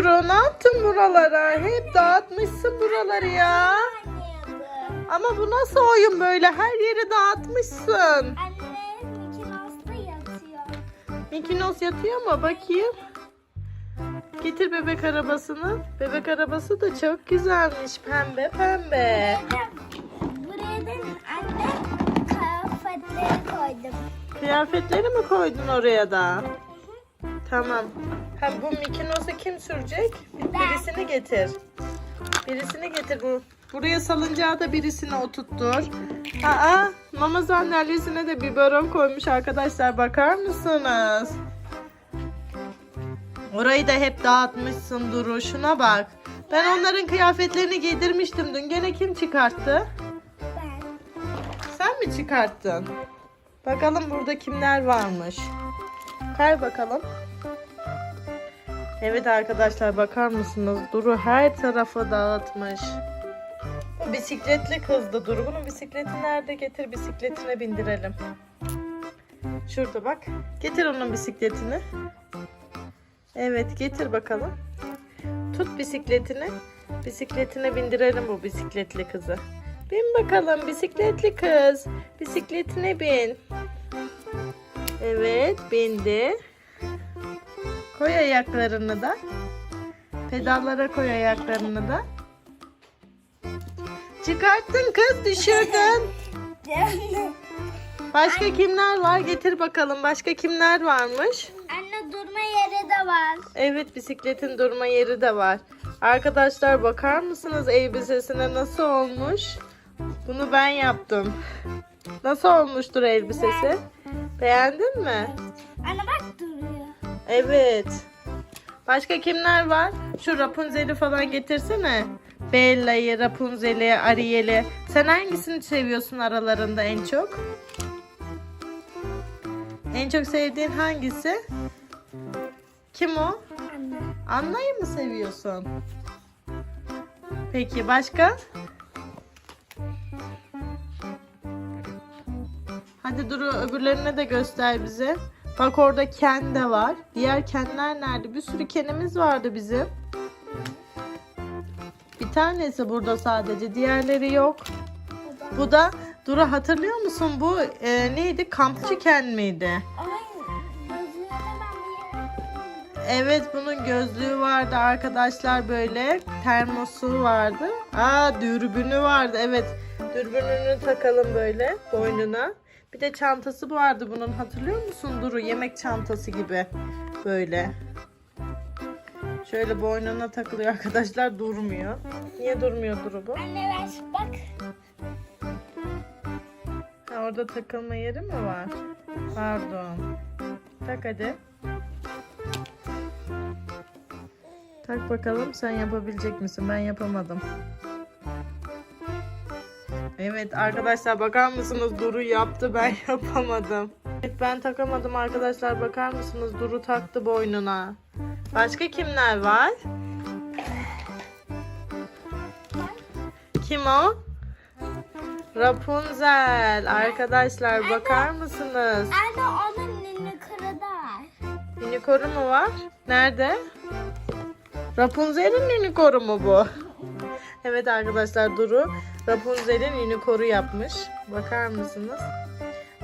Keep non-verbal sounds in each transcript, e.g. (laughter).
Duru ne yaptın buralara? Hep dağıtmışsın buraları ya. Ama bu nasıl oyun böyle? Her yeri dağıtmışsın. Anne Mouse'da yatıyor. Mikinos yatıyor mu? Bakayım. Getir bebek arabasını. Bebek arabası da çok güzelmiş. Pembe pembe. Buraya da anne kıyafetleri koydum. Kıyafetleri mi koydun oraya da? Tamam. Ha bu Mikinos'u kim sürecek? Birisini getir. Birisini getir bu. Buraya salıncağı da birisini oturttur. Aa, mama sandalyesine de biberon koymuş arkadaşlar. Bakar mısınız? Orayı da hep dağıtmışsın Duru. Şuna bak. Ben onların kıyafetlerini giydirmiştim dün. Gene kim çıkarttı? Ben. Sen mi çıkarttın? Bakalım burada kimler varmış. Kay bakalım. Evet arkadaşlar bakar mısınız? Duru her tarafı dağıtmış. Bisikletli kızdı Duru. Bunun bisikleti nerede? Getir bisikletine bindirelim. Şurada bak. Getir onun bisikletini. Evet getir bakalım. Tut bisikletini. Bisikletine bindirelim bu bisikletli kızı. Bin bakalım bisikletli kız. Bisikletine bin. Evet bindi. Koy ayaklarını da. Pedallara koy ayaklarını da. Çıkarttın kız düşürdün. Başka kimler var? Getir bakalım. Başka kimler varmış? Anne durma yeri de var. Evet bisikletin durma yeri de var. Arkadaşlar bakar mısınız elbisesine nasıl olmuş? Bunu ben yaptım. Nasıl olmuştur elbisesi? Beğendin mi? Evet. Başka kimler var? Şu Rapunzel'i falan getirsene. Bella'yı, Rapunzel'i, Ariel'i. Sen hangisini seviyorsun aralarında en çok? En çok sevdiğin hangisi? Kim o? Anne. Anna'yı mı seviyorsun? Peki başka? Hadi Duru öbürlerine de göster bize. Bak orada Ken de var. Diğer Kenler nerede? Bir sürü Ken'imiz vardı bizim. Bir tanesi burada sadece. Diğerleri yok. Bu da Duru hatırlıyor musun? Bu e, neydi? Kampçı Ken miydi? Evet bunun gözlüğü vardı arkadaşlar böyle termosu vardı. Aa dürbünü vardı evet dürbününü takalım böyle boynuna. Bir de çantası vardı bunun hatırlıyor musun Duru yemek çantası gibi böyle. Şöyle boynuna takılıyor arkadaşlar durmuyor. Niye durmuyor Duru bu? Anne ver bak. Ha, orada takılma yeri mi var? Pardon. Tak hadi. Tak bakalım sen yapabilecek misin? Ben yapamadım. Evet arkadaşlar bakar mısınız? Duru yaptı ben (laughs) yapamadım. Evet ben takamadım arkadaşlar bakar mısınız? Duru taktı boynuna. Başka kimler var? Kim o? Rapunzel. Arkadaşlar bakar mısınız? Anne onun nini kırıda. Unikoru mu var? Nerede? Rapunzel'in unikoru mu bu? Evet arkadaşlar Duru Rapunzel'in unikoru yapmış. Bakar mısınız?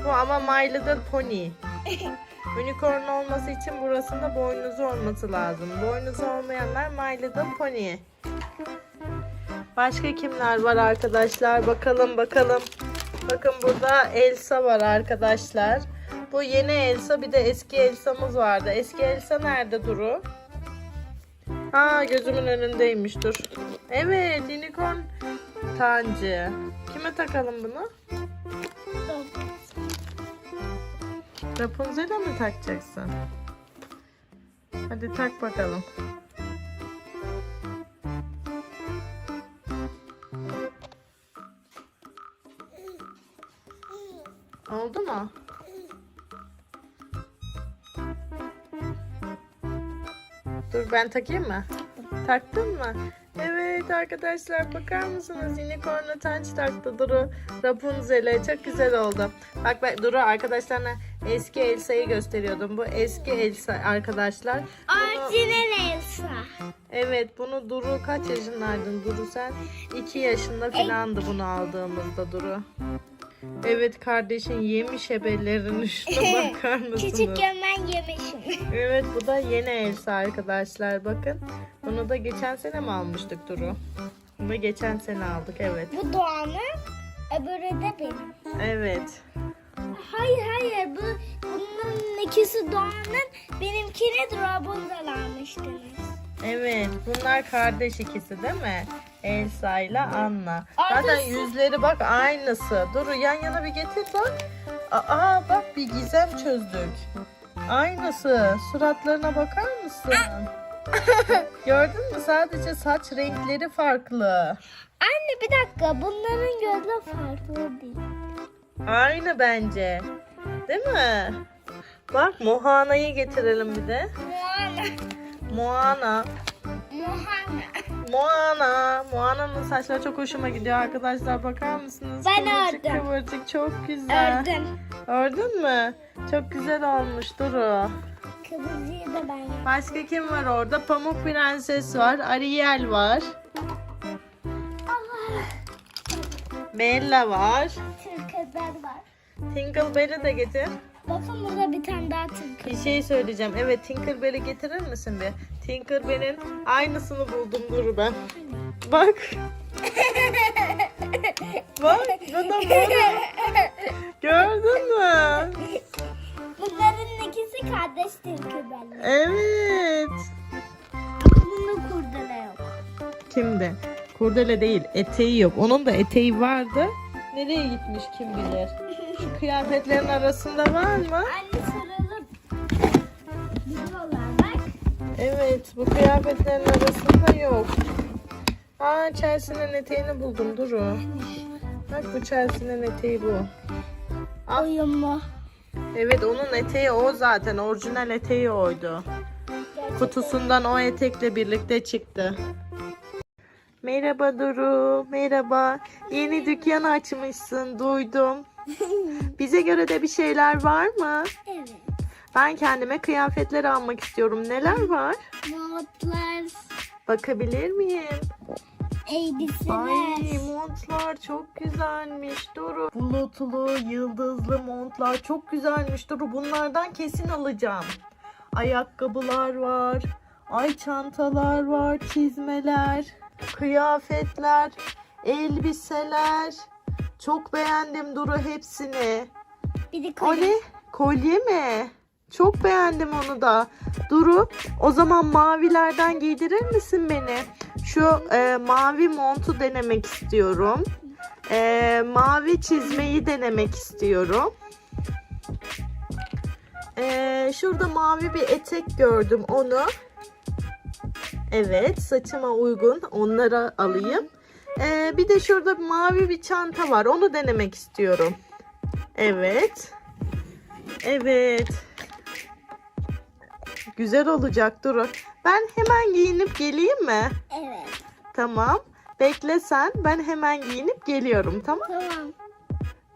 Bu ama My Little Pony. (laughs) Unicorn olması için burasında boynuzu olması lazım. Boynuzu olmayanlar My Little Pony. Başka kimler var arkadaşlar? Bakalım bakalım. Bakın burada Elsa var arkadaşlar. Bu yeni Elsa bir de eski Elsa'mız vardı. Eski Elsa nerede Duru? Ha gözümün önündeymiş dur. Evet unicorn tancı. Kime takalım bunu? Rapunzel'e mi takacaksın? Hadi tak bakalım. Oldu mu? Dur ben takayım mı? Taktın mı? Evet arkadaşlar bakar mısınız? Unicorn'u taç taktı Duru. Rapunzel'e çok güzel oldu. Bak bak Duru arkadaşlarına eski Elsa'yı gösteriyordum. Bu eski Elsa arkadaşlar. Orijinal Elsa. Evet bunu Duru kaç yaşındaydın Duru sen? 2 yaşında filandı bunu aldığımızda Duru. Evet kardeşin yemiş ebelerini şuna (laughs) bakar mısınız? Küçükken ben yemişim. (laughs) Evet bu da yeni Elsa arkadaşlar bakın. Bunu da geçen sene mi almıştık Duru? Bunu geçen sene aldık evet. Bu Doğan'ın, öbürü de benim. Evet. Hayır hayır bu bunların ikisi Doğan'ın benimkini Rapunzel almıştınız. Evet bunlar kardeş ikisi değil mi? Elsa ile Anna. Zaten Aynısı. yüzleri bak aynısı. Duru yan yana bir getir bak. Aa bak bir gizem çözdük. Aynısı. Suratlarına bakar mısın? (laughs) Gördün mü? Sadece saç renkleri farklı. Anne bir dakika bunların gözü farklı değil. Aynı bence. Değil mi? Bak Mohana'yı getirelim bir de. Moana. Moana. Moana. Moana. Moana'nın saçları çok hoşuma gidiyor arkadaşlar. Bakar mısınız? Ben kıvırcık ördüm. kıvırcık çok güzel. Ördüm. Ördün mü? Çok güzel olmuş Duru. Kıvırcığı da ben yaptım. Başka kim var orada? Pamuk Prenses var. Ariel var. Allah. Bella var. Tırkızlar var. Tinkerbell'i de getir. Bakın burada bir tane daha tırkız. Bir şey söyleyeceğim. Evet Tinkerbell'i getirir misin bir? Tinkerbell'in aynısını buldum Duru ben. Bak. Bak bu da moru. Gördün mü? Bunların ikisi kardeş tırkızlar. Evet. Bunda kurdele yok. Kimde? Kurdele değil. Eteği yok. Onun da eteği vardı. Nereye gitmiş kim bilir. Şu kıyafetlerin arasında var mı? Anne Evet. Bu kıyafetlerin arasında yok. Aa Chelsea'nin eteğini buldum. Duru. Bak bu Chelsea'nin eteği bu. Al. Uyumlu. Evet onun eteği o zaten. Orijinal eteği oydu. Kutusundan o etekle birlikte çıktı. Merhaba Duru, merhaba. Yeni dükkan açmışsın, duydum. (laughs) Bize göre de bir şeyler var mı? Evet. Ben kendime kıyafetler almak istiyorum. Neler var? Montlar, Bakabilir miyim? Ay elbiseler. montlar çok güzelmiş Duru. Bulutlu, yıldızlı montlar çok güzelmiş Duru. Bunlardan kesin alacağım. Ayakkabılar var. Ay çantalar var, çizmeler, kıyafetler, elbiseler. Çok beğendim Duru hepsini. Bir de O kolye. ne? Kolye mi? Çok beğendim onu da. Duru, o zaman mavilerden giydirir misin beni? Şu e, mavi montu denemek istiyorum. E, mavi çizmeyi denemek istiyorum. E, şurada mavi bir etek gördüm onu. Evet, saçıma uygun. Onları alayım. E, bir de şurada mavi bir çanta var. Onu denemek istiyorum. Evet. Evet. Güzel olacak Duru. Ben hemen giyinip geleyim mi? Evet. Tamam. Bekle sen. Ben hemen giyinip geliyorum. Tamam. Tamam.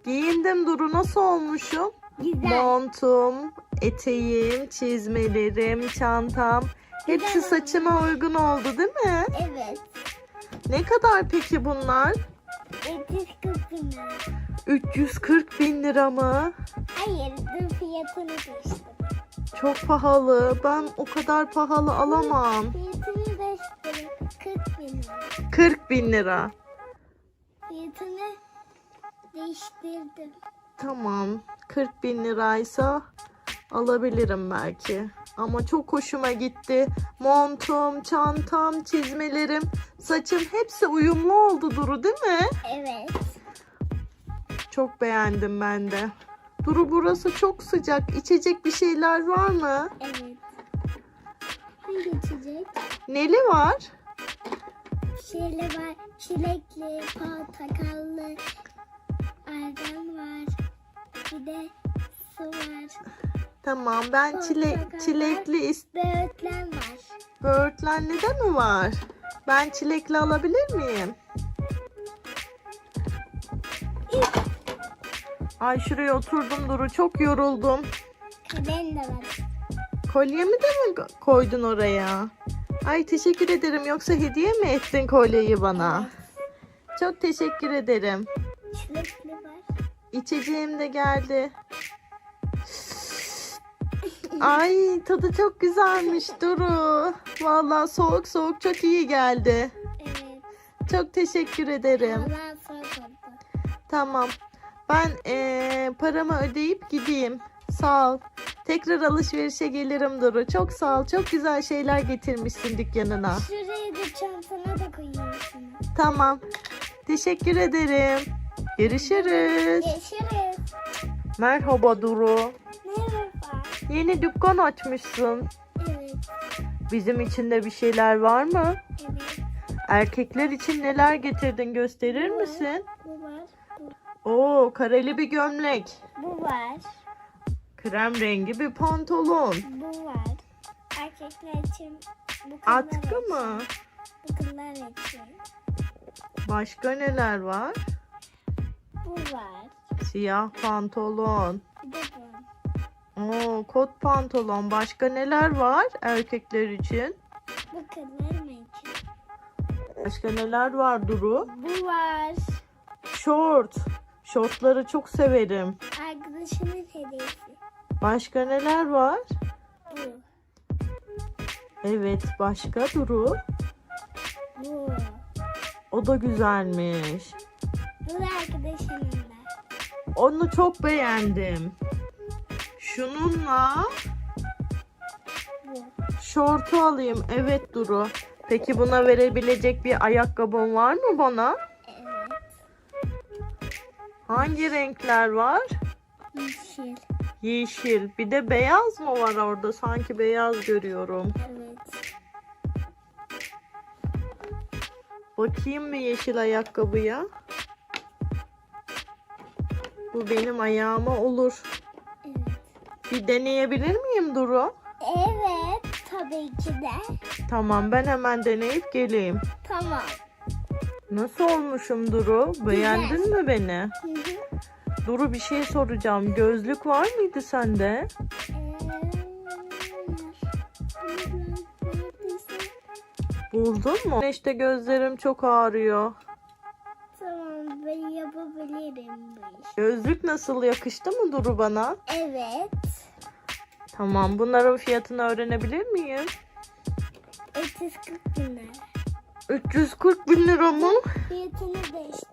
Giyindim Duru. Nasıl olmuşum? Güzel. Montum, eteğim, çizmelerim, çantam. Hepsi Güzel olmuş. saçıma uygun oldu değil mi? Evet. Ne kadar peki bunlar? Etis kızını. 340 bin lira mı? Hayır, dur fiyatını değiştir. Çok pahalı. Ben o kadar pahalı alamam. Fiyatını değiştir. 40 bin lira. 40 bin lira. Fiyatını değiştirdim. Tamam. 40 bin liraysa alabilirim belki. Ama çok hoşuma gitti. Montum, çantam, çizmelerim, saçım hepsi uyumlu oldu Duru değil mi? Evet. Çok beğendim ben de. Duru burası çok sıcak. İçecek bir şeyler var mı? Evet. Hangi içecek? Neli var? Şeyle var. Çilekli, portakallı, ayran var. Bir de su var. Tamam ben çile, Portakal. çilekli is- Böğürtlen var. Böğürtlenli de mi var? Ben çilekli alabilir miyim? Ay şuraya oturdum Duru çok yoruldum. Kalem de var. Kolyemi de mi ko- koydun oraya? Ay teşekkür ederim yoksa hediye mi ettin kolyeyi bana? Çok teşekkür ederim. Çilekli var. İçeceğim de geldi. Ay tadı çok güzelmiş Duru. Vallahi soğuk soğuk çok iyi geldi. Evet. Çok teşekkür ederim. Havalar soğuk oldu. Tamam. Ben eee, paramı ödeyip gideyim. Sağ ol. Tekrar alışverişe gelirim Duru. Çok sağ ol. Çok güzel şeyler getirmişsin dükkanına. Şurayı da çantana da koyuyorsun. Tamam. Teşekkür ederim. Görüşürüz. Görüşürüz. Merhaba Duru. Merhaba. Yeni dükkan açmışsın. Evet. Bizim için de bir şeyler var mı? Evet. Erkekler için neler getirdin gösterir misin? Bu var. Bu, Oo, kareli bir gömlek. bu var. Krem rengi bir pantolon. Bu var. Erkekler için bu kızlar Atkı için. mı? Bu kızlar için. Başka neler var? Bu var. Siyah pantolon. Bir de bu. Oo, kot pantolon. Başka neler var erkekler için? Bu kızlar mı için? Başka neler var Duru? Bu var. Şort. Şortları çok severim. Arkadaşımın hediyesi. Başka neler var? Bu. Evet, başka Duru. Bu. O da güzelmiş. Bu da arkadaşımın da. Onu çok beğendim. Şununla Bu. şortu alayım. Evet Duru. Peki buna verebilecek bir ayakkabın var mı bana? Hangi renkler var? Yeşil. Yeşil. Bir de beyaz mı var orada? Sanki beyaz görüyorum. Evet. Bakayım mı yeşil ayakkabıya? Bu benim ayağıma olur. Evet. Bir deneyebilir miyim Duru? Evet. Tabii ki de. Tamam ben hemen deneyip geleyim. Tamam. Nasıl olmuşum Duru? Beğendin mi beni? Hı hı. Duru bir şey soracağım. Gözlük var mıydı sende? Buldun mu? İşte gözlerim çok ağrıyor. Tamam ben yapabilirim bu işi. Gözlük nasıl yakıştı mı Duru bana? Evet. Tamam bunların fiyatını öğrenebilir miyim? 340 bin lira. 340 bin lira mı? Fiyatını değiştir.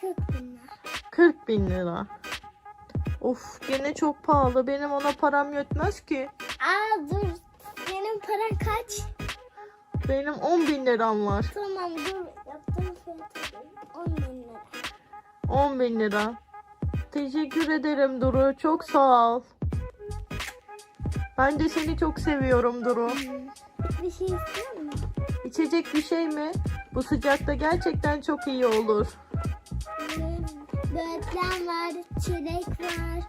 40 bin lira. 40 bin lira. Of gene çok pahalı. Benim ona param yetmez ki. Aa dur. Senin paran kaç? Benim 10 bin liram var. Tamam dur. Yaptığım fiyatı 10 bin lira. 10 bin lira. Teşekkür ederim Duru. Çok sağ ol. Ben de seni çok seviyorum Duru. Bir şey istiyor? İçecek bir şey mi? Bu sıcakta gerçekten çok iyi olur. Böğürtlen var, çilek var,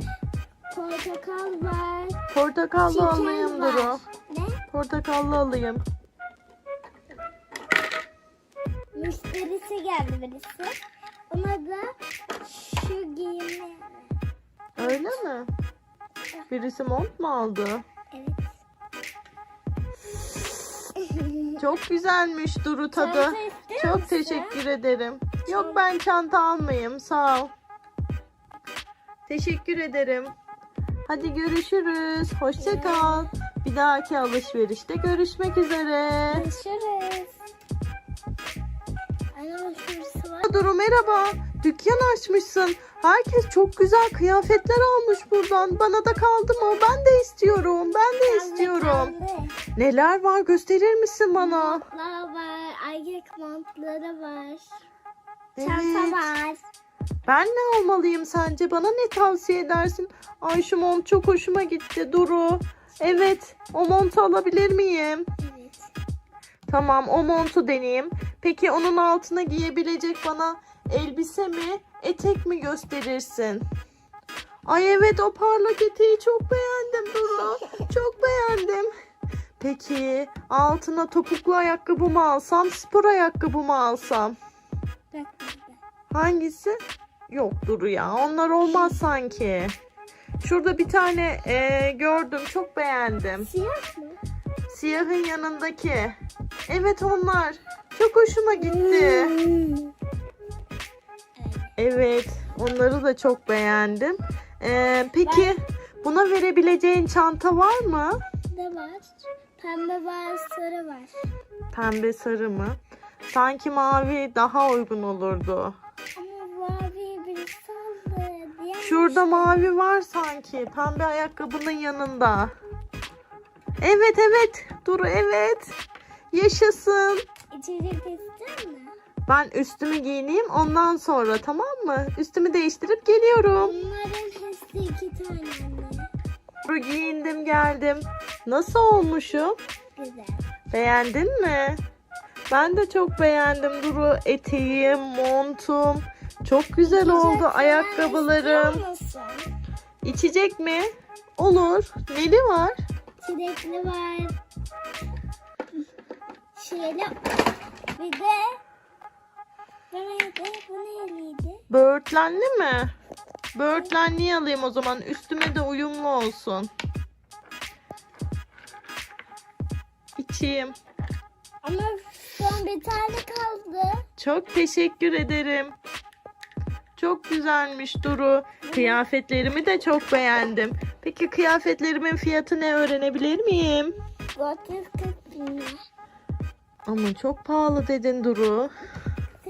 portakal var, Portakallı çiçek alayım var. Duru. Ne? Portakallı alayım. Müşterisi geldi birisi. Ona da şu giyimi. Öyle mi? Birisi mont mu aldı? Evet. Çok güzelmiş Duru tadı. Çanta istiyor Çok musun? teşekkür ederim. Yok ben çanta almayayım. Sağ ol. Teşekkür ederim. Hadi görüşürüz. Hoşça kal. Bir dahaki alışverişte görüşmek üzere. Görüşürüz. Ana şurası var. Duru merhaba. Dükkan açmışsın. Herkes çok güzel kıyafetler almış buradan. Bana da kaldı mı? Ben de istiyorum. Ben de istiyorum. Neler var gösterir misin bana? Montlar var, erkek montları var. Evet. Çanta var. Ben ne almalıyım sence? Bana ne tavsiye edersin? Ay şu mont çok hoşuma gitti Duru. Evet, o montu alabilir miyim? Evet. Tamam, o montu deneyeyim. Peki onun altına giyebilecek bana elbise mi, etek mi gösterirsin? Ay evet o parlak eteği çok beğendim Duru. Çok beğendim. Peki altına topuklu ayakkabı mı alsam, spor ayakkabı mı alsam? Hangisi? Yok Duru ya. Onlar olmaz sanki. Şurada bir tane e, gördüm. Çok beğendim. Siyah mı? Siyahın yanındaki. Evet onlar. Çok hoşuma gitti. Hmm. Evet. Onları da çok beğendim. E, peki buna verebileceğin çanta var mı? Ne var? Pembe var, sarı var. Pembe sarı mı? Sanki mavi daha uygun olurdu. Ama mavi bir. Diğer Şurada mavi var sanki. Pembe ayakkabının yanında. Evet evet. Dur evet. Yaşasın. içecek ister mi? Ben üstümü giyineyim ondan sonra tamam mı? Üstümü değiştirip geliyorum. Bunların hepsi iki tane. Dur giyindim geldim. Nasıl olmuşum? Güzel. Beğendin mi? Ben de çok beğendim Duru. Eteğim, montum. Çok güzel oldu İçecek falan ayakkabılarım. İçecek mi? Olur. Neli var? Çilekli var. Şeyli. Bir de bu neydi? Bu neyliydi? Böğürtlenli mi? Böğürtlenliyi alayım o zaman. Üstüme de uyumlu olsun. İçeyim. Ama son bir tane kaldı. Çok teşekkür ederim. Çok güzelmiş Duru. Kıyafetlerimi de çok beğendim. Peki kıyafetlerimin fiyatı ne öğrenebilir miyim? 440 bin lira. Ama çok pahalı dedin Duru.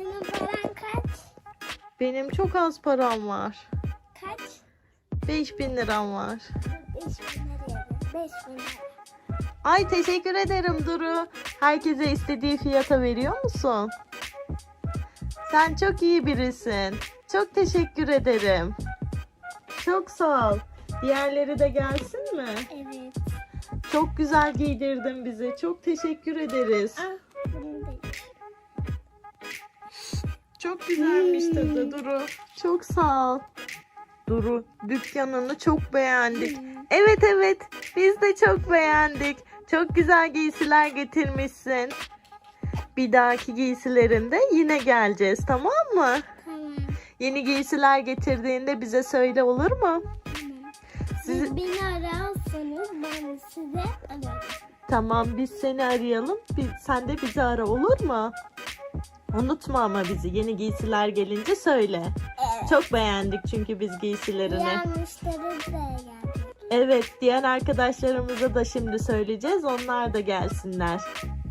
Senin paran kaç? Benim çok az param var. Kaç? 5000 liram var. 5 bin lira. 5 bin lira. Ay teşekkür ederim Duru. Herkese istediği fiyata veriyor musun? Sen çok iyi birisin. Çok teşekkür ederim. Çok sağ ol. Diğerleri de gelsin mi? Evet. Çok güzel giydirdin bizi. Çok teşekkür ederiz. Ah Çok güzelmiş tadı Duru. Çok sağ ol. Duru dükkanını çok beğendik. Evet evet biz de çok beğendik. Çok güzel giysiler getirmişsin. Bir dahaki giysilerinde yine geleceğiz tamam mı? Tamam. Yeni giysiler getirdiğinde bize söyle olur mu? Siz, Siz beni ararsanız ben size ararım. tamam biz seni arayalım. Biz, sen de bizi ara olur mu? Unutma ama bizi yeni giysiler gelince söyle. Evet. Çok beğendik çünkü biz giysilerini. De geldi. Evet, diğer arkadaşlarımıza da şimdi söyleyeceğiz. Onlar da gelsinler.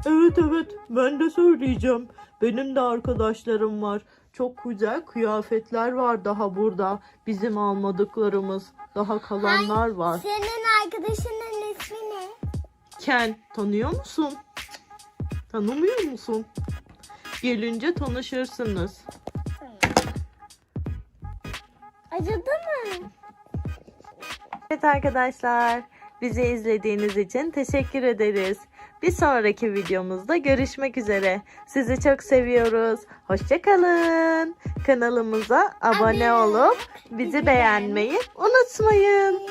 Evet evet, ben de söyleyeceğim. Benim de arkadaşlarım var. Çok güzel kıyafetler var daha burada. Bizim almadıklarımız. Daha kalanlar var. Senin arkadaşının ismi ne? Ken, tanıyor musun? Tanımıyor musun? Gelince tanışırsınız. Acıdı mı? Evet arkadaşlar, bizi izlediğiniz için teşekkür ederiz. Bir sonraki videomuzda görüşmek üzere. Sizi çok seviyoruz. Hoşçakalın. Kanalımıza abone olup bizi beğenmeyi unutmayın.